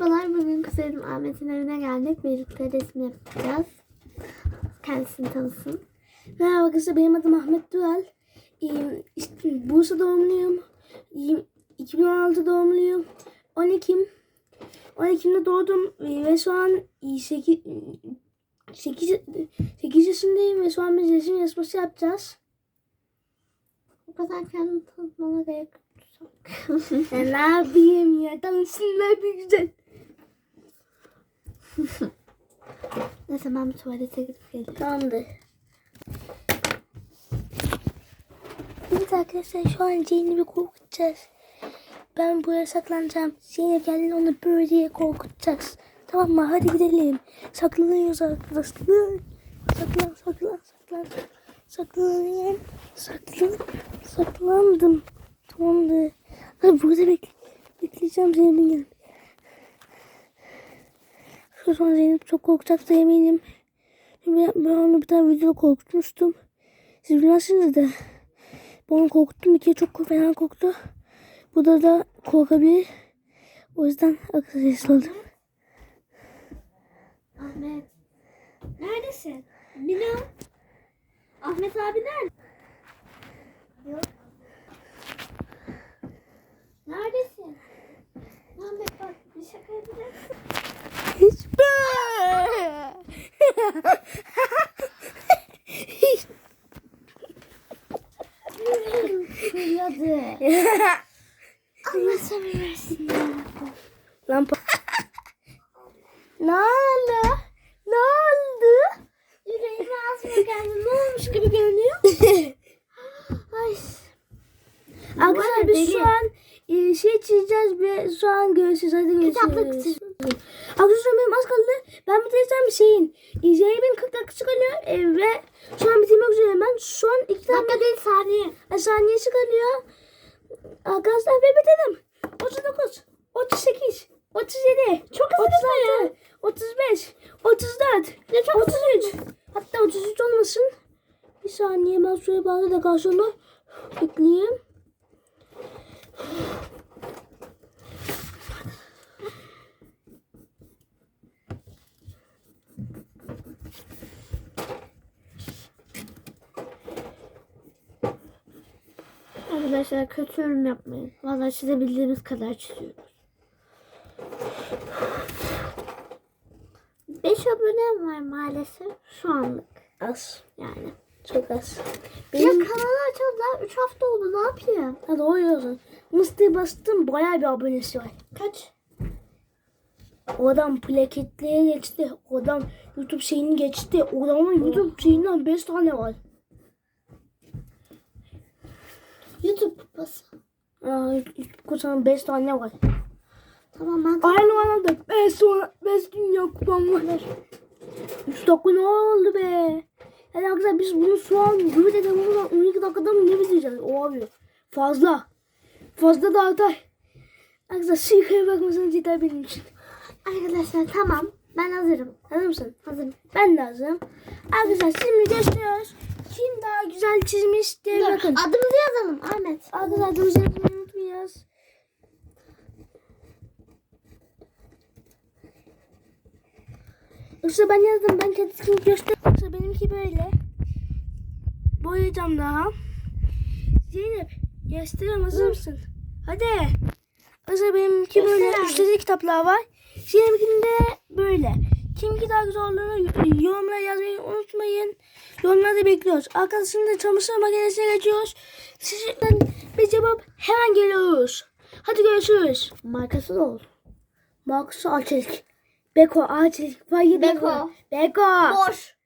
Merhabalar, bugün kuzenim Ahmet'in evine geldik. Birlikte resim yapacağız. Kendisini tanısın. Merhaba arkadaşlar benim adım Ahmet Dural. Ee, işte Bursa doğumluyum. Ee, 2016 doğumluyum. 10 Ekim 10 Ekim'de doğdum ve şu an 8, 8, 8 yaşındayım ve şu an bir resim yarışması yapacağız. O kadar kendini tanıtmana gerek yok. Ben ne yapayım ya? Tanışsınlar bir güzel. Neyse ben bir tuvalete gidip geleyim. Tamamdır. Evet arkadaşlar şu an Zeynep'i korkutacağız. Ben buraya saklanacağım. Zeynep geldiğinde onu böyle korkutacağız. Tamam mı? Hadi gidelim. Saklanıyoruz arkadaşlar. Saklan, saklan, saklan. Saklanayım. Saklan. Saklandım. Tamamdır. Hadi burada bekle. Bekleyeceğim Zeynep'in gelip. An Zeynep çok korkacak eminim. Ben, onu bir tane video korkutmuştum. Siz bilmezsiniz de. Ben onu korkuttum. Bir çok fena korktu. Bu da da korkabilir. O yüzden akıl oldum. Ahmet. Neredesin? Mina. Ahmet abi nerede? Yok. Neredesin? Ahmet bak bir şaka yapacaksın. Hiçbir. çizeceğiz ve şu an görüşürüz. Hadi görüşürüz. Kitaplık çiz. Arkadaşlar benim az kaldı. Ben bitirsem bir şeyin. Zeynep'in 40 dakikası kalıyor e, ve şu an bitirmek üzereyim ben. Şu an 2 tane Dakika değil saniye. e, saniyesi kalıyor. Arkadaşlar ve bitirdim. 39, 38, 37, çok hızlı ya. 35, 34, ne çok 33. Hatta 33 olmasın. Bir saniye ben şuraya bağlı da karşımda bekleyeyim. Arkadaşlar kötü yorum yapmayın. Vallahi çizebildiğimiz kadar çiziyoruz. 5 abonem var maalesef şu anlık. Az. Yani. Çok az. Ya Benim... kanalı açalım daha 3 hafta oldu ne yapayım? Hadi oynuyorsun. Mıstığı bastım bayağı bir abonesi var. Kaç? O adam plaketliğe geçti. O adam YouTube şeyini geçti. O adamın YouTube şeyinden 5 tane var. YouTube kupası. Aa, YouTube kutusundan 5 tane var. Tamam ben Aynı anda 5 sonra 5 dünya kupam var. 3 dakika ne oldu be? Yani arkadaşlar biz bunu şu an gibi de bunu 12 dakikada mı ne bitireceğiz? O abi fazla. Fazla da artar. Arkadaşlar şu yukarı bakmasınız yeter benim için. Arkadaşlar tamam ben hazırım. Hazır mısın? Hazırım. Ben de hazırım. Arkadaşlar şimdi gösteriyoruz. Kim daha güzel çizmiş diye Dur, bakın. adımızı yazalım Ahmet. Arkadaşlar adımızı yazmayı unutmayacağız. Yoksa ben yazdım. Ben kendisini göster. Yoksa benimki böyle. Boyayacağım daha. Zeynep gösteriyorum. Hazır mısın? Hadi. Arkadaşlar benimki böyle. De kitaplar var. Zeynep'inkinde böyle. Kimki daha güzel olduğunu yorumlara yazmayı unutmayın. Yorumlarda bekliyoruz. Arkadaşlar çamaşır makinesine geçiyoruz. Sizden bir cevap hemen geliyoruz. Hadi görüşürüz. Markası da olur. Markus Alçelik. Beko Alçelik. Vay Beko. Beko. Boş.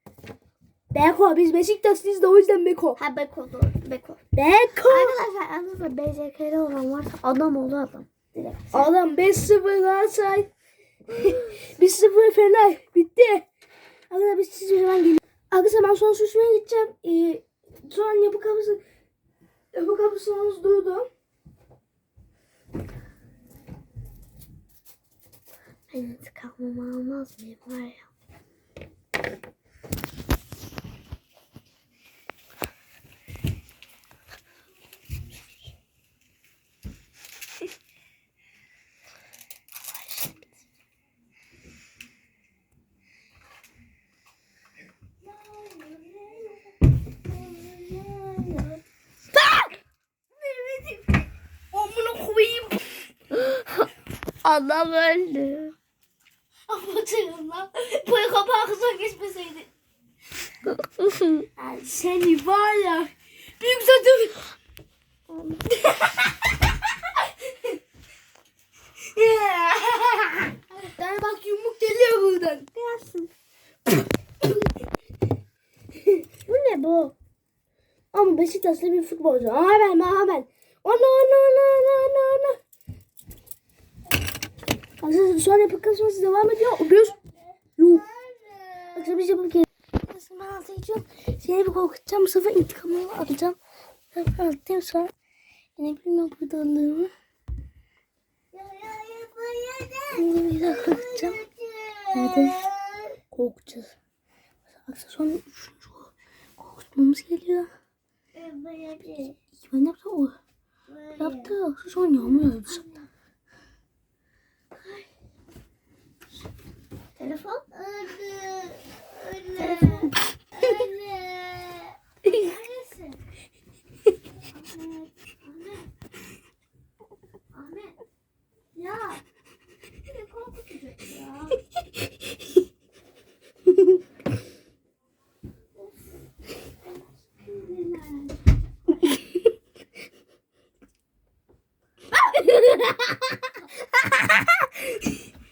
Beko. Biz Beşiktaşlıyız da o yüzden Beko. Ha Beko doğru. Beko. Beko. Arkadaşlar aranızda BCK'li olan varsa adam oldu adam. Direkt. Adam 5-0 Galatasaray. 1-0 Fener. Bitti. Arkadaşlar biz siz hemen geliyoruz. Arkadaşlar ben son susmaya gideceğim. Ee, an yapı kapısı yapı kapısımız durdu. Ben intikamımı almaz mıyım var ya. Adam öldü. Afatırım lan. Boya kapağı kısa geçmeseydi. Yani seni var ya. Büyük zaten. yani bak yumruk geliyor buradan. Gelsin. bu ne bu? Ama Beşiktaşlı bir futbolcu. Amen amen. Ana ana ana ana. Arkadaşlar şu an yapı kasması devam ediyor. Bir. Yuh. Arkadaşlar biz yapıp gel. Arkadaşlar ben geçiyorum. Seni bir korkutacağım. Bu sefer intikamımı alacağım. Ben şu an. Yine bilmiyorum burada olduğumu. Şimdi bir daha korkutacağım. Nerede? Korkacağız. An üçüncü korkutmamız geliyor. Ben yaptım o. Yaptı. An yağmur yağıyor dışarıda. Telefon? Telefon. Neredesin? Ahmet. Ya. Ne korkutacak ya.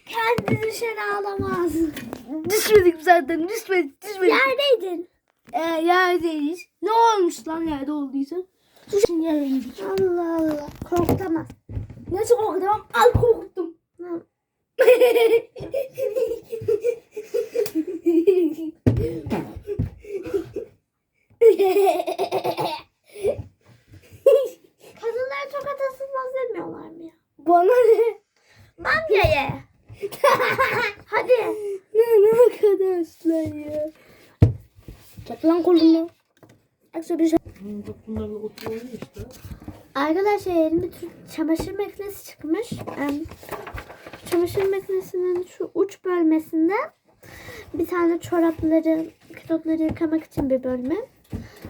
Kendi düşen ağlamaz. Düşmedik zaten. Düşmedik. Düşmedik. Neredeydin? Ee, yerdeyiz. Ne olmuş lan yerde olduysa? Şimdi yere indik. Allah Allah. Korkutamaz. Nasıl korktum? Al korktum. Hı. Kadınlar çok atasılmaz demiyorlar mı ya? Bana ne? Ben ye. Hadi. Ne ne arkadaşlar ya? Çek lan kolunu. Aksa bir şey. Bunlar da oturuyor işte. Arkadaşlar tür çamaşır makinesi çıkmış. Çamaşır makinesinin şu uç bölmesinde bir tane çorapları, kilotları yıkamak için bir bölme.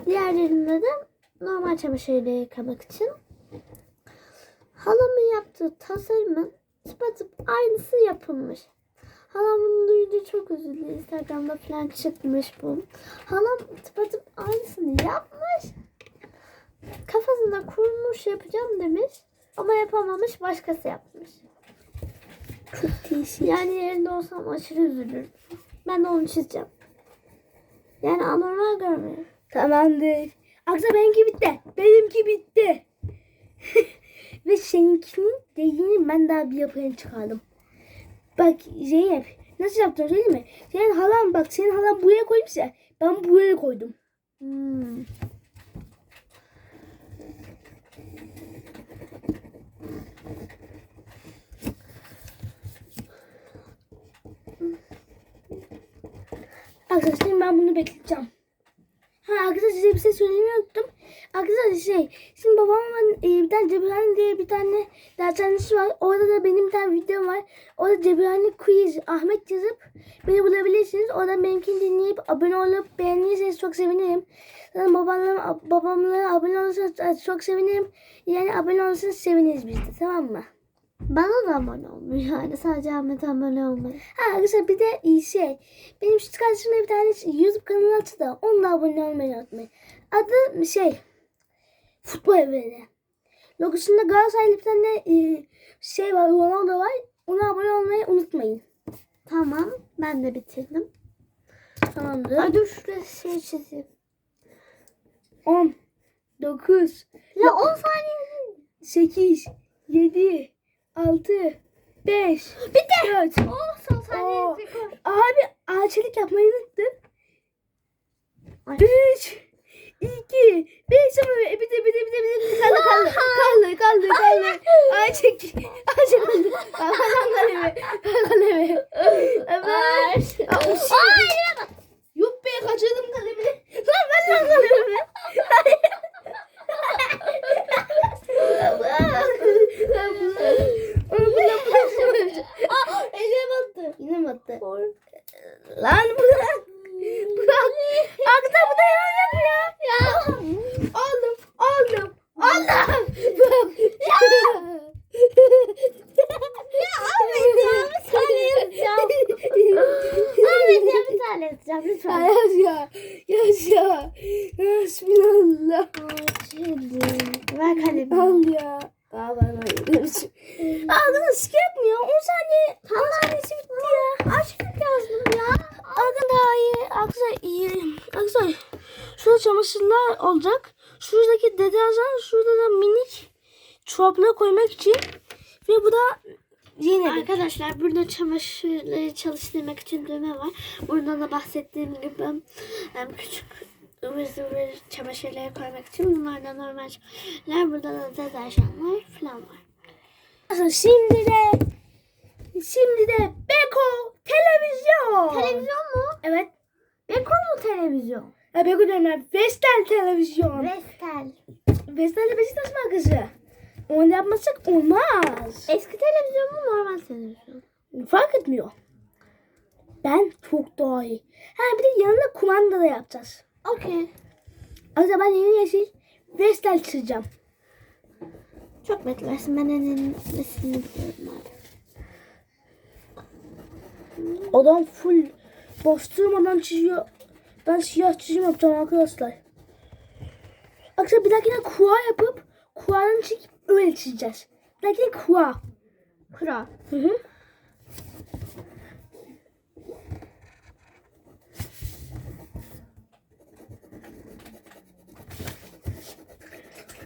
Diğerlerinde de normal çamaşırları yıkamak için. Halamın yaptığı tasarımın tıpatıp aynısı yapılmış. Halam bunu duyunca çok üzüldü. Instagram'da falan çıkmış bu. Halam tıpatıp aynısını yapmış kafasında kurmuş yapacağım demiş. Ama yapamamış başkası yapmış. Çok değişik. Yani yerinde olsam aşırı üzülürdüm. Ben de onu çizeceğim. Yani anormal görmüyor. Tamamdır. Aksa benimki bitti. Benimki bitti. Ve seninkinin dediğini ben daha bir yapayım çıkardım. Bak Zeynep nasıl yaptın söyleyeyim mi? Senin halan bak senin halan buraya koymuş ya. Ben buraya koydum. Hmm. Arkadaşlar ben bunu bekleteceğim. Ha arkadaşlar size bir şey söylemeyi. Arkadaşlar şey şimdi babamın e, bir tane Cebrail diye bir tane dershanesi var. Orada da benim bir tane videom var. Orada Cebrail quiz Ahmet yazıp beni bulabilirsiniz. Oradan benimkini dinleyip abone olup beğenirseniz çok sevinirim. Zaten babamla, babamla abone olursanız çok sevinirim. Yani abone olursanız seviniriz biz de tamam mı? Bana da abone olmuyor yani. Sadece Ahmet abone olmuyor. Ha arkadaşlar bir de iyi şey. Benim şu kardeşimde bir tane YouTube kanalı açtı da onu da abone olmayı unutmayın. Adı şey Futbol Evreni. Logosunda Galatasaraylı bir tane e, şey var Ronaldo var. Ona abone olmayı unutmayın. Tamam. Ben de bitirdim. Tamamdır. Ay dur şuraya şey çizeyim. 10 9 Ya 10 saniye. 8 7 6 5 Bitti. 4 Oh son saniye. Oo. rekor. Abi ağaçlık yapmayı unuttun. Ay. 3 2 1 0 bitti bitti bitti bitti kaldı kaldı kaldı kaldı kaldı ağaçlık ağaçlık kaldı kalan kalemi kalemi evet Ay. Yuh be kaçırdım kalemini lan ben lan kalemimi Aa, elim attı. Yine mi attı? Lan bırak. Bırak. Akta bu da yan yapıyor. Ya. Aldım. Aldım. Aldım. Bırak. Ya. yazacağım Ya lütfen. yaz ya. Yaz ya. Bismillah. Ver kalemi. Al ya. Aa ben öyle Ağzını sikeyim mi ya? 10 saniye. 10 saniyesi bitti ya. Aşkım yazdım ya. Ağzın daha iyi. Arkadaşlar şurada çamaşırlar olacak. Şuradaki deterjan şurada da minik çorapları koymak için. Ve bu da yine bir. Arkadaşlar burada çamaşırları çalıştırmak için düğme var. Burada da bahsettiğim gibi em, küçük ıvır zıvır çamaşırları koymak için bunlar da normal şeyler. Burada da deterjanlar falan var. Şimdi de şimdi de Beko televizyon. Televizyon mu? Evet. Beko mu televizyon? Ya Beko diyorum Vestel televizyon. Vestel. Vestel de Beşiktaş markası. Onu yapmasak olmaz. Eski televizyon mu normal televizyon? Fark etmiyor. Ben çok daha iyi. Ha bir de yanına kumanda da yapacağız. Okey. O zaman ben yeni yeşil Vestel çizeceğim. Çok beklersin. Ben en iyisini biliyorum abi. Adam full bastırmadan çiziyor. Ben siyah çizim yapacağım arkadaşlar. Arkadaşlar bir dahakine kua yapıp kuanın çekip öyle çizeceğiz. Bir dahakine kua. Kura. Hı hı.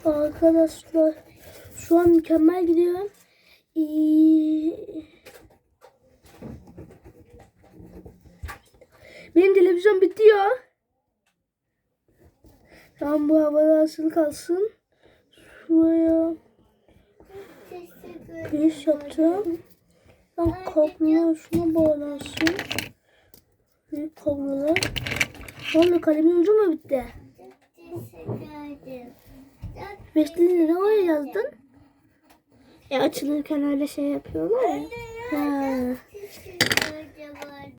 Arkadaşlar şu an mükemmel gidiyorum. İyi. Benim bitiyor. Tam bu havada asılı kalsın. Şuraya giriş yapacağım. Ben kabloları şuna bağlansın. Büyük kablolar. Vallahi kalemin ucu mu bitti? Beşliğini ne oraya yazdın? E açılırken öyle şey yapıyorlar ya. Ha.